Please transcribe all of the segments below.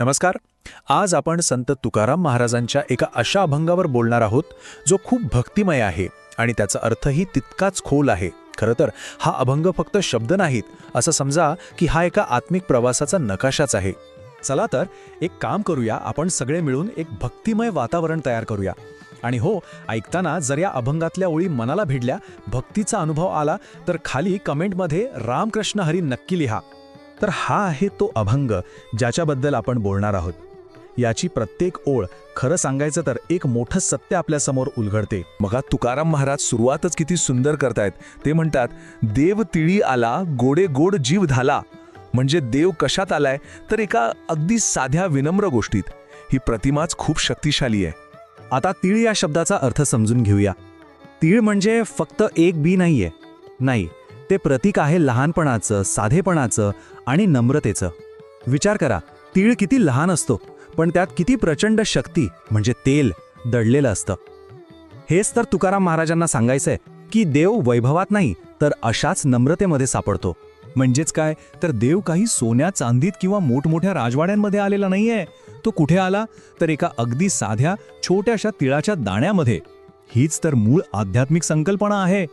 नमस्कार. आज आपण संत तुकाराम महाराजांच्या एका अशा अभंगावर बोलणार आहोत जो खूप भक्तिमय आहे आणि त्याचा अर्थही तितकाच खोल आहे. खरं तर हा अभंग फक्त शब्द नाहीत असं समजा की हा एका आत्मिक प्रवासाचा नकाशाच आहे. चला तर एक काम करूया आपण सगळे मिळून एक भक्तिमय वातावरण तयार करूया. आणि हो ऐकताना जर या अभंगातल्या ओळी मनाला भिडल्या भक्तीचा अनुभव आला तर खाली कमेंटमध्ये रामकृष्ण हरी नक्की लिहा. तर हा आहे तो अभंग ज्याच्याबद्दल आपण बोलणार आहोत. याची प्रत्येक ओळ खरं सांगायचं तर एक मोठं सत्य आपल्यासमोर उलगडते. मग तुकाराम महाराज सुरुवातच किती सुंदर करतायत. ते म्हणतात देव तिळी आला गोडे गोड जीव झाला. म्हणजे देव कशात आलाय? तर एका अगदी साध्या विनम्र गोष्टीत. ही प्रतिमाच खूप शक्तिशाली आहे. आता तीळ या शब्दाचा अर्थ समजून घेऊया. तीळ म्हणजे फक्त एक बी नाहीये. नाही ते प्रतीक आहे लहानपणाचं साधेपणाचं आणि नम्रतेचं. विचार करा तीळ किती लहान असतो पण त्यात किती प्रचंड शक्ती म्हणजे तेल दडलेलं असतं. हेच तर तुकाराम महाराजांना सांगायचंय की देव वैभवात नाही तर अशाच नम्रतेमध्ये सापडतो. म्हणजेच काय तर देव काही सोन्या चांदीत किंवा मोठमोठ्या राजवाड्यांमध्ये आलेला नाहीये. तो कुठे आला? तर एका अगदी साध्या छोट्याशा तिळाच्या दाण्यामध्ये. हीच तर मूळ आध्यात्मिक संकल्पना आहे.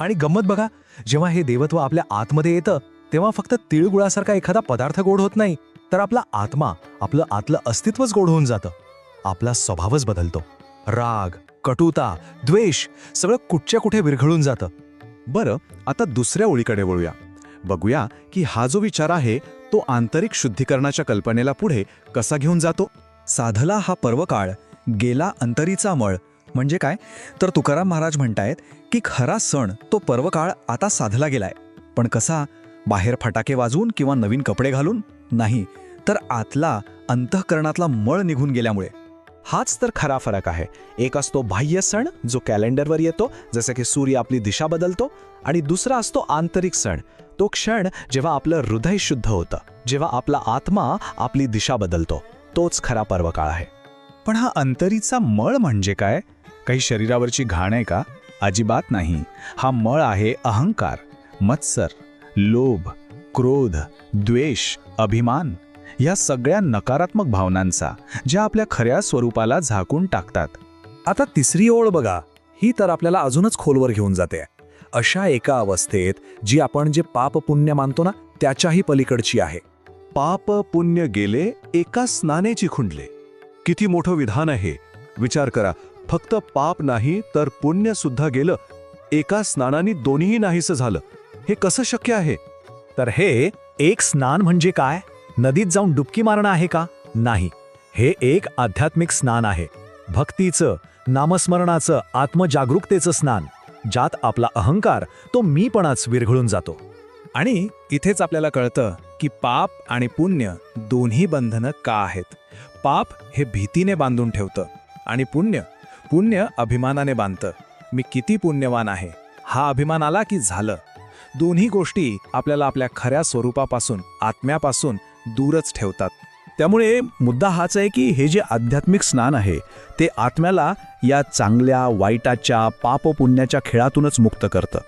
आणि गंमत बघा जेव्हा हे देवत्व आपल्या आतमध्ये येतं तेव्हा फक्त तिळगुळासारखा एखादा पदार्थ गोड होत नाही तर आपला आत्मा आपलं आतलं अस्तित्वच गोड होऊन जातं. आपला स्वभावच बदलतो. राग कटुता द्वेष सगळं कुठच्या कुठे विरघळून जातं. बरं आता दुसऱ्या ओळीकडे वळूया. बघूया की हा जो विचार आहे तो आंतरिक शुद्धीकरणाच्या कल्पनेला पुढे कसा घेऊन जातो? साधला हा पर्वकाळ गेला अंतरीचा मळ म्हणजे काय? तर तुकाराम महाराज म्हणतायत की खरा सण तो पर्वकाळ आता साधला गेलाय. पण कसा? बाहेर फटाके वाजवून किंवा नवीन कपडे घालून? नाही तर आतला अंतःकरणातला मळ निघून गेल्यामुळे. हाच तर खरा फरक आहे. एक असतो बाह्य सण जो कॅलेंडरवर येतो जसं की सूर्य आपली दिशा बदलतो आणि दुसरा असतो आंतरिक सण. तो क्षण जेव्हा आपलं हृदय शुद्ध होतं जेव्हा आपला आत्मा आपली दिशा बदलतो. तोच खरा पर्वकाळ आहे. पण हा अंतरीचा मळ म्हणजे काय? काही शरीरावरची घाण आहे का? अजिबात नाही. हा मळ आहे अहंकार मत्सर लोभ क्रोध द्वेष अभिमान या सगळ्या नकारात्मक भावनांचा ज्या आपल्या खऱ्या स्वरूपाला झाकून टाकतात. आता तिसरी ओळ बघा. ही तर आपल्याला अजूनच खोलवर घेऊन जाते. अशा एका अवस्थेत जी आपण जे पाप पुण्य मानतो ना त्याच्याही पलीकडची आहे. पाप पुण्य गेले एका स्नानेची खुंडले. किती मोठं विधान आहे. विचार करा. फक्त पाप नाही तर पुण्य सुद्धा गेलं. एका स्नानाने दोन्हीही नाहीसं झालं. हे कसं शक्य आहे? तर हे एक स्नान म्हणजे काय? नदीत जाऊन डुबकी मारणं आहे का? नाही. हे एक आध्यात्मिक स्नान आहे. भक्तीचं नामस्मरणाचं आत्मजागरूकतेचं स्नान ज्यात आपला अहंकार तो मीपणाच विरघळून जातो. आणि इथेच आपल्याला कळतं की पाप आणि पुण्य दोन्ही बंधनं का आहेत? पाप हे भीतीने बांधून ठेवतं आणि पुण्य पुण्य अभिमानाने बांधतं. मी किती पुण्यवान आहे? हा अभिमान आला की झालं. दोन्ही गोष्टी आपल्याला आपल्या खऱ्या स्वरूपापासून आत्म्यापासून दूरच ठेवतात. त्यामुळे मुद्दा हाच आहे की हे जे आध्यात्मिक स्नान आहे ते आत्म्याला या चांगल्या वाईटाच्या पाप पुण्याच्या खेळातूनच मुक्त करतं.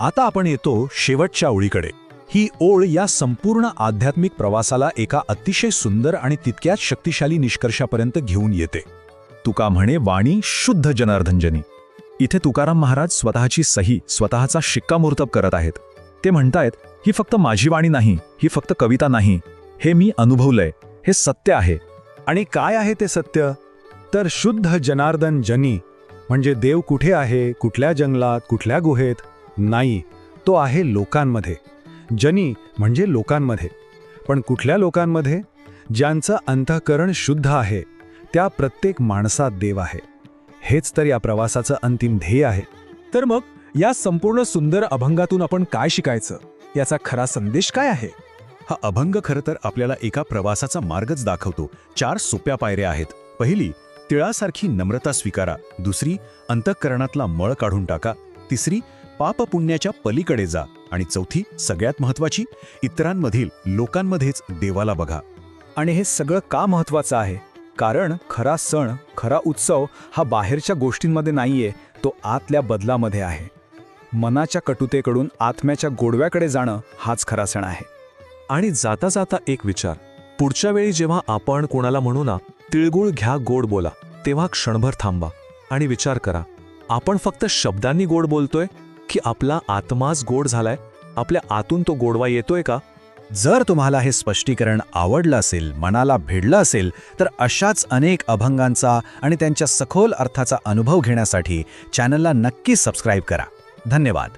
आता आपण येतो शेवटच्या ओळीकडे. ही ओळ या संपूर्ण आध्यात्मिक प्रवासाला एका अतिशय सुंदर आणि तितक्याच शक्तिशाली निष्कर्षापर्यंत घेऊन येते. तुका म्हणे वाणी शुद्ध जनार्दनजनी. इथे तुकाराम महाराज स्वतःची सही स्वतःचा शिक्कामोर्तब करत आहेत. ते म्हणतायत ही फक्त माझी वाणी नाही ही फक्त कविता नाही. हे मी अनुभवलंय. हे सत्य आहे. आणि काय आहे ते सत्य? तर शुद्ध जनार्दन जनी म्हणजे देव कुठे आहे कुठल्या जंगलात कुठल्या गुहेत? नाही तो आहे लोकांमध्ये. जनी म्हणजे लोकांमध्ये. पण कुठल्या लोकांमध्ये? ज्यांचं अंतःकरण शुद्ध आहे. त्या प्रत्येक माणसात देव आहे. हेच तर या प्रवासाचं अंतिम ध्येय आहे. तर मग या संपूर्ण सुंदर अभंगातून आपण काय शिकायचं? याचा खरा संदेश काय आहे? हा अभंग खरं तर आपल्याला एका प्रवासाचा मार्गच दाखवतो. चार सोप्या पायऱ्या आहेत. पहिली तिळासारखी नम्रता स्वीकारा. दुसरी अंतःकरणातला मळ काढून टाका. तिसरी पाप पुण्याच्या पलीकडे जा. आणि चौथी सगळ्यात महत्वाची इतरांमधील लोकांमध्येच देवाला बघा. आणि हे सगळं का महत्वाचं आहे? कारण खरा सण खरा उत्सव हा बाहेरच्या गोष्टींमध्ये नाहीये तो आतल्या बदलामध्ये आहे. मनाच्या कटुतेकडून आत्म्याच्या गोडव्याकडे जाणं हाच खरा सण आहे. आणि जाता जाता एक विचार. पुढच्या वेळी जेव्हा आपण कोणाला म्हणू ना तिळगुळ घ्या गोड बोला तेव्हा क्षणभर थांबा आणि विचार करा. आपण फक्त शब्दांनी गोड बोलतोय की आपला आत्माच गोड झालाय? आपल्या आतून तो गोडवा येतोय का? जर तुम्हाला हे स्पष्टीकरण आवडलं असेल मनाला भिडलं असेल तर अशाच अनेक अभंगांचा आणि त्यांच्या सखोल अर्थाचा अनुभव घेण्यासाठी चॅनलला नक्की सबस्क्राईब करा. धन्यवाद.